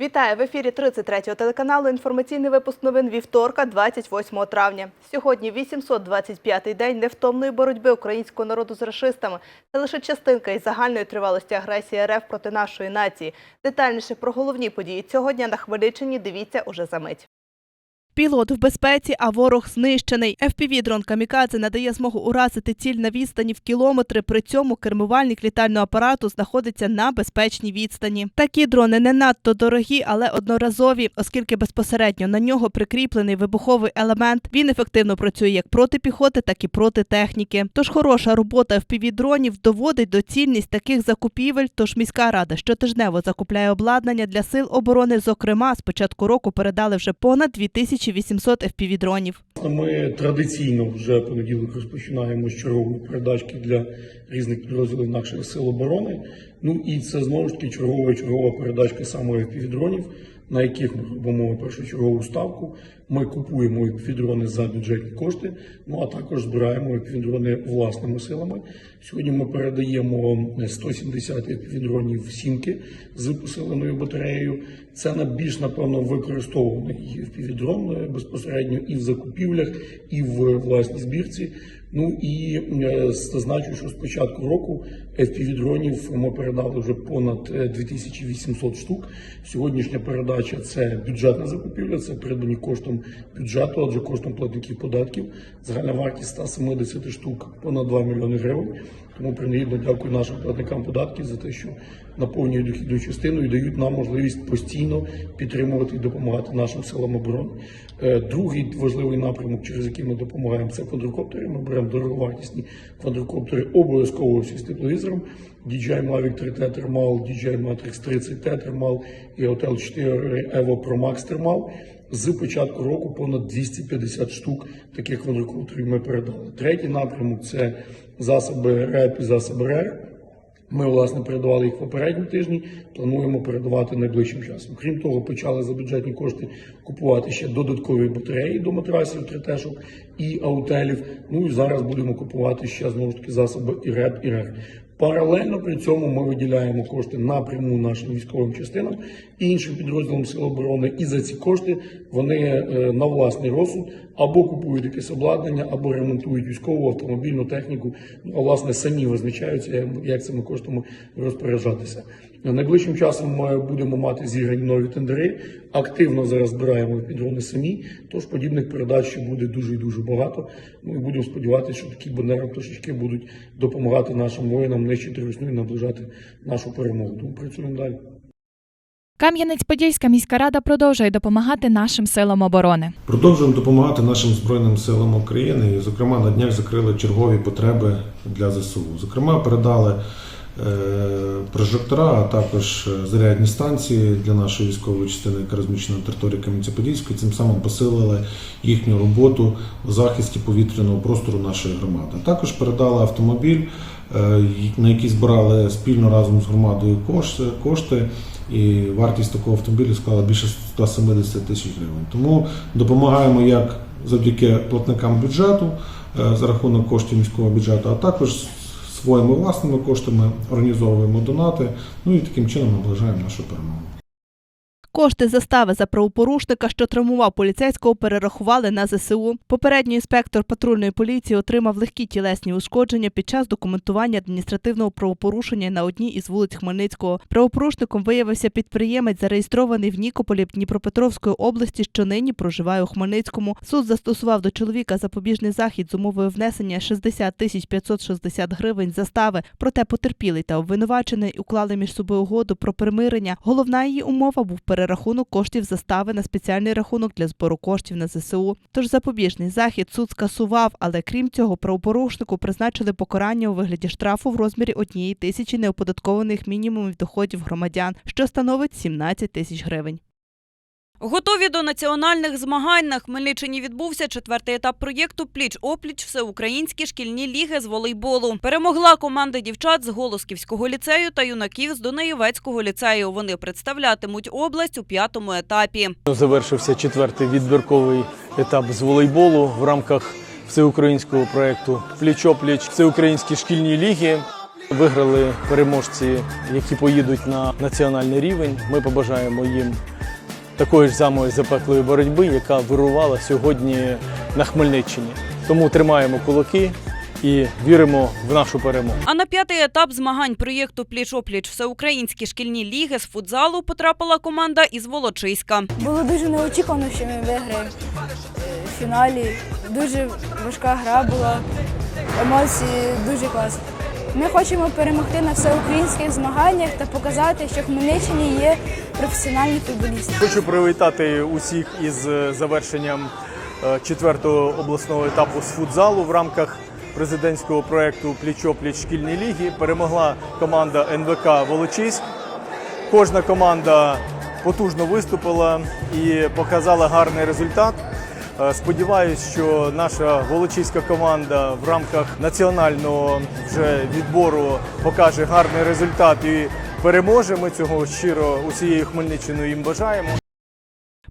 Вітаю в ефірі 33-го телеканалу. Інформаційний випуск новин вівторка, 28 травня. Сьогодні 825-й день невтомної боротьби українського народу з рашистами. Це лише частинка із загальної тривалості агресії РФ проти нашої нації. Детальніше про головні події цього дня на Хмельниччині дивіться уже за мить. Пілот в безпеці, а ворог знищений. FPV-дрон «Камікадзе» надає змогу уразити ціль на відстані в кілометри. При цьому кермувальник літального апарату знаходиться на безпечній відстані. Такі дрони не надто дорогі, але одноразові, оскільки безпосередньо на нього прикріплений вибуховий елемент. Він ефективно працює як проти піхоти, так і проти техніки. Тож хороша робота FPV-дронів доводить доцільність таких закупівель. Тож міська рада щотижнево закупляє обладнання для сил оборони. Зокрема, з початку року передали вже понад 2800 FPV-дронів. Ми традиційно вже понеділок розпочинаємо з чергової передачки для різних підрозділів наших сил оборони. Ну і це знову ж таки чергова чергова передачка саме FPV-дронів, на яких ми робимо першочергову ставку. Ми купуємо FPV-дрони за бюджетні кошти, ну а також збираємо FPV-дрони власними силами. Сьогодні ми передаємо 170 FPV-дронів сімки з посиленою батареєю. Це найбільш напевно використовуваний FPV-дрон безпосередньо і в закупівлях, і в власній збірці. Ну і е, зазначу, що з початку року FPV-дронів ми передали вже понад е, 2800 штук. Сьогоднішня передача це бюджетна закупівля, це передані коштом бюджету, адже коштом платників податків. Загальна вартість 170 штук понад 2 мільйони гривень. Тому принагідно дякую нашим платникам податків за те, що наповнюють дохідну частину і дають нам можливість постійно підтримувати і допомагати нашим силам оборони. Е, Другий важливий напрямок, через який ми допомагаємо, це квадрокоптери. Ми беремо дороговартісні квадрокоптери обов'язково всі з тепловізором. DJI Mavic 3T Thermal, DJI Matrix 30T Thermal і Hotel 4 Evo Pro Max Thermal. З початку року понад 250 штук таких квадрокоптерів ми передали. Третій напрямок це засоби РЕП і засоби РЕР. Ми, власне, передавали їх попередні тижні, плануємо передавати найближчим часом. Крім того, почали за бюджетні кошти купувати ще додаткові батареї до матрасів, тритешок і аутелів. Ну і зараз будемо купувати ще знову ж таки засоби і РЕП, і РЕР. Паралельно при цьому ми виділяємо кошти напряму нашим військовим частинам і іншим підрозділам Сил оборони. І за ці кошти вони е, на власний розсуд або купують якесь обладнання, або ремонтують військову автомобільну техніку. Ну а власне самі визначаються, як- як цими коштами розпоряджатися. Найближчим часом ми будемо мати зіграні нові тендери. Активно зараз збираємо підрони самі. Тож подібних передач буде дуже і дуже багато. Ну будемо сподіватися, що такі бандера-пташечки будуть допомагати нашим воїнам нищити русню і наближати нашу перемогу. Тому працюємо далі. Кам'янець-Подільська міська рада продовжує допомагати нашим силам оборони. Продовжуємо допомагати нашим Збройним силам України і, зокрема, на днях закрили чергові потреби для ЗСУ. Зокрема, передали прожектора, а також е, зарядні станції для нашої військової частини, яка розміщена на території Кам'янця-Подільської, цим самим посилили їхню роботу у захисті повітряного простору нашої громади. Також передали автомобіль, е, на який збирали спільно разом з громадою кошти, і вартість такого автомобіля склала більше 170 тисяч гривень. Тому допомагаємо як завдяки платникам бюджету е, за рахунок коштів міського бюджету, а також своїми власними коштами організовуємо донати. Ну і таким чином наближаємо нашу перемогу. Кошти застави за правопорушника, що травмував поліцейського, перерахували на ЗСУ. Попередній інспектор патрульної поліції отримав легкі тілесні ушкодження під час документування адміністративного правопорушення на одній із вулиць Хмельницького. Правопорушником виявився підприємець, зареєстрований в Нікополі Дніпропетровської області, що нині проживає у Хмельницькому. Суд застосував до чоловіка запобіжний захід з умовою внесення 60 тисяч 560 гривень застави. Проте потерпілий та обвинувачений уклали між собою угоду про примирення. Головна її умова був перерахунок коштів застави на спеціальний рахунок для збору коштів на ЗСУ. Тож запобіжний захід суд скасував, але крім цього, правопорушнику призначили покарання у вигляді штрафу в розмірі однієї тисячі неоподаткованих мінімумів доходів громадян, що становить 17 тисяч гривень. Готові до національних змагань на Хмельниччині відбувся четвертий етап проєкту Пліч опліч всеукраїнські шкільні ліги з волейболу. Перемогла команда дівчат з Голосківського ліцею та юнаків з Дунаєвецького ліцею. Вони представлятимуть область у п'ятому етапі. Завершився четвертий відбірковий етап з волейболу в рамках всеукраїнського проєкту Пліч-опліч всеукраїнські шкільні ліги. Виграли переможці, які поїдуть на національний рівень. Ми побажаємо їм такої ж самої запеклої боротьби, яка вирувала сьогодні на Хмельниччині. Тому тримаємо кулаки і віримо в нашу перемогу. А на п'ятий етап змагань проєкту Пліч-опліч всеукраїнські шкільні ліги з футзалу потрапила команда із Волочиська. Було дуже неочікувано, що ми виграємо е, в фіналі. Дуже важка гра була, емоції дуже класні. Ми хочемо перемогти на всеукраїнських змаганнях та показати, що Хмельниччині є професіональні футболісти. Хочу привітати усіх із е, завершенням е, четвертого обласного етапу з футзалу в рамках президентського проєкту Пліч-опліч шкільні ліги. Перемогла команда НВК Волочиськ. Кожна команда потужно виступила і показала гарний результат. Е, Сподіваюсь, що наша волочиська команда в рамках національного вже відбору покаже гарний результат і переможе. Ми цього щиро усією Хмельниччиною їм бажаємо.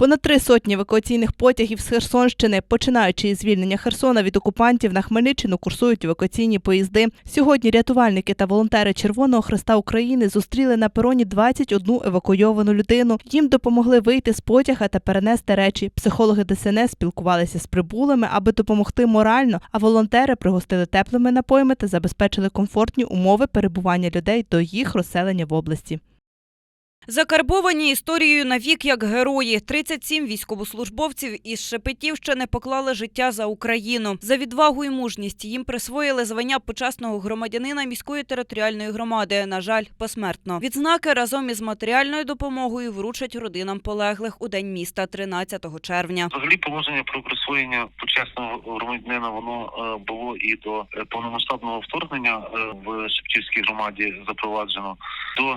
Понад три сотні евакуаційних потягів з Херсонщини, починаючи із звільнення Херсона від окупантів на Хмельниччину, курсують евакуаційні поїзди. Сьогодні рятувальники та волонтери Червоного Хреста України зустріли на пероні 21 евакуйовану людину. Їм допомогли вийти з потяга та перенести речі. Психологи ДСНС спілкувалися з прибулими, аби допомогти морально. А волонтери пригостили теплими напоями та забезпечили комфортні умови перебування людей до їх розселення в області. Закарбовані історією на вік як герої. 37 військовослужбовців із Шепетівщини поклали життя за Україну. За відвагу і мужність їм присвоїли звання почесного громадянина міської територіальної громади. На жаль, посмертно. Відзнаки разом із матеріальною допомогою вручать родинам полеглих у день міста 13 червня. Взагалі положення про присвоєння почесного громадянина воно е, було і до е, повномасштабного вторгнення е, в Шептівській громаді запроваджено. До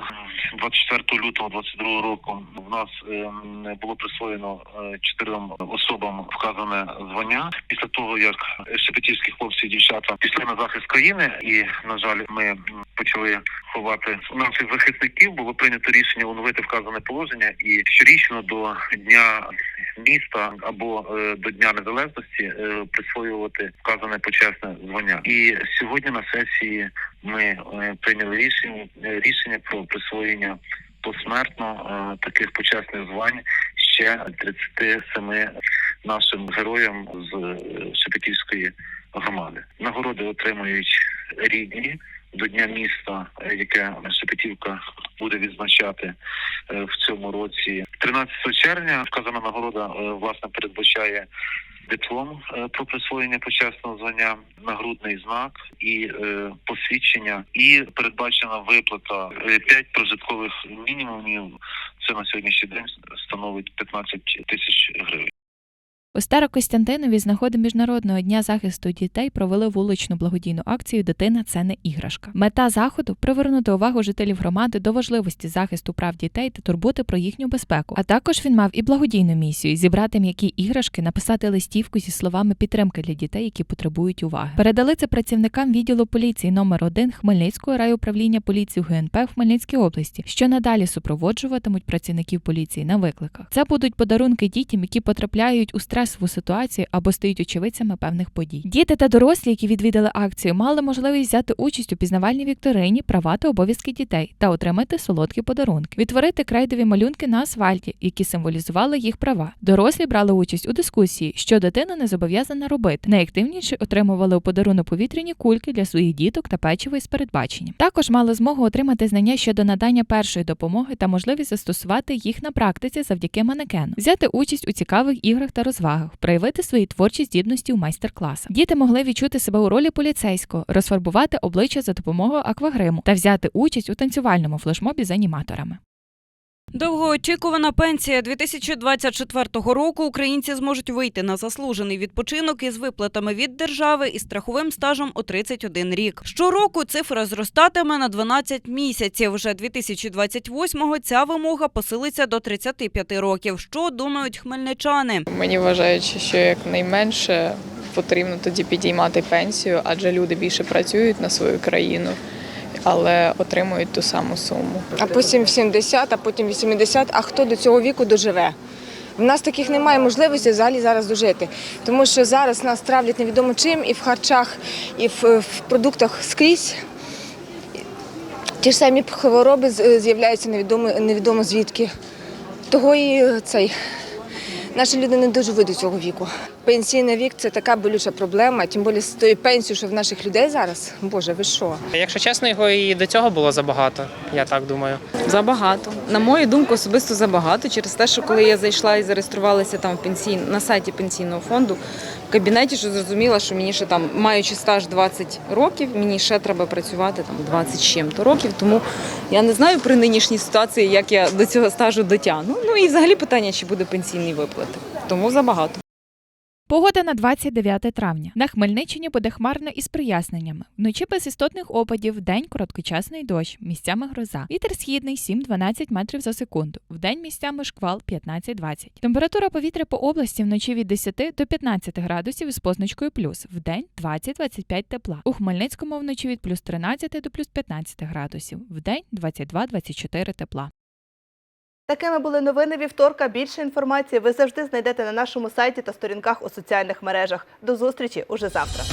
24 лютого 22 року в нас е, було присвоєно е, чотирьом особам вказане звання. Після того як шепетівські хлопці і дівчата пішли на захист країни, і на жаль, ми почали ховати наших захисників. Було прийнято рішення оновити вказане положення і щорічно до дня міста або е, до Дня Незалежності е, присвоювати вказане почесне звання. І сьогодні на сесії ми прийняли рішення рішення про присвоєння посмертно е, таких почесних звань ще 37 нашим героям з е, Шепетівської громади. Нагороди отримують рідні до Дня міста, е, яке Шепетівка буде відзначати е, в цьому році. 13 червня вказана нагорода е, власне передбачає диплом про присвоєння почесного звання, нагрудний знак і е, посвідчення, і передбачена виплата 5 прожиткових мінімумів. Це на сьогоднішній день становить 15 тисяч гривень. У Старокостянтинові з нагоди Міжнародного дня захисту дітей провели вуличну благодійну акцію Дитина це не іграшка. Мета заходу привернути увагу жителів громади до важливості захисту прав дітей та турботи про їхню безпеку. А також він мав і благодійну місію зібрати м'які іграшки, написати листівку зі словами підтримки для дітей, які потребують уваги. Передали це працівникам відділу поліції номер 1 Хмельницького райуправління поліції ГНП в Хмельницькій області, що надалі супроводжуватимуть працівників поліції на викликах. Це будуть подарунки дітям, які потрапляють у стресову ситуацію або стають очевидцями певних подій. Діти та дорослі, які відвідали акцію, мали можливість взяти участь у пізнавальній вікторині права та обов'язки дітей та отримати солодкі подарунки, відтворити крейдові малюнки на асфальті, які символізували їх права. Дорослі брали участь у дискусії, що дитина не зобов'язана робити. Найактивніші отримували у подарунок повітряні кульки для своїх діток та печиво із передбаченням. Також мали змогу отримати знання щодо надання першої допомоги та можливість застосувати їх на практиці завдяки манекену, взяти участь у цікавих іграх та розвагах, проявити свої творчі здібності у майстер-класах. Діти могли відчути себе у ролі поліцейського, розфарбувати обличчя за допомогою аквагриму та взяти участь у танцювальному флешмобі з аніматорами. Довгоочікувана пенсія 2024 року українці зможуть вийти на заслужений відпочинок із виплатами від держави і страховим стажем у 31 рік. Щороку цифра зростатиме на 12 місяців. Вже 2028-го ця вимога посилиться до 35 років. Що думають хмельничани? Мені вважаючи, що якнайменше потрібно тоді підіймати пенсію, адже люди більше працюють на свою країну, але отримують ту саму суму. а потім 70, а потім 80, а хто до цього віку доживе? В нас таких немає можливості взагалі зараз дожити, тому що зараз нас травлять невідомо чим і в харчах, і в, в продуктах скрізь. Ті ж самі хвороби з'являються невідомо, невідомо звідки. Того і цей. Наші люди не доживуть до цього віку. Пенсійний вік це така болюча проблема, тим більше з тою пенсією, що в наших людей зараз. Боже, ви що? Якщо чесно, його і до цього було забагато, я так думаю. Забагато. На мою думку, особисто забагато через те, що коли я зайшла і зареєструвалася там в пенсій... на сайті пенсійного фонду, кабінеті що зрозуміла, що мені ще там, маючи стаж 20 років, мені ще треба працювати там 20 з чим-то років. Тому я не знаю при нинішній ситуації, як я до цього стажу дотягну. Ну і взагалі питання, чи буде пенсійні виплати. Тому забагато. Погода на 29 травня. На Хмельниччині буде хмарно із проясненнями. Вночі без істотних опадів, вдень короткочасний дощ, місцями гроза. Вітер східний 7-12 метрів за секунду. Вдень місцями шквал 15-20. Температура повітря по області вночі від 10 до 15 градусів із позначкою плюс. Вдень 20-25 тепла. У Хмельницькому вночі від плюс 13 до плюс 15 градусів. Вдень 22-24 тепла. Такими були новини вівторка. Більше інформації ви завжди знайдете на нашому сайті та сторінках у соціальних мережах. До зустрічі уже завтра.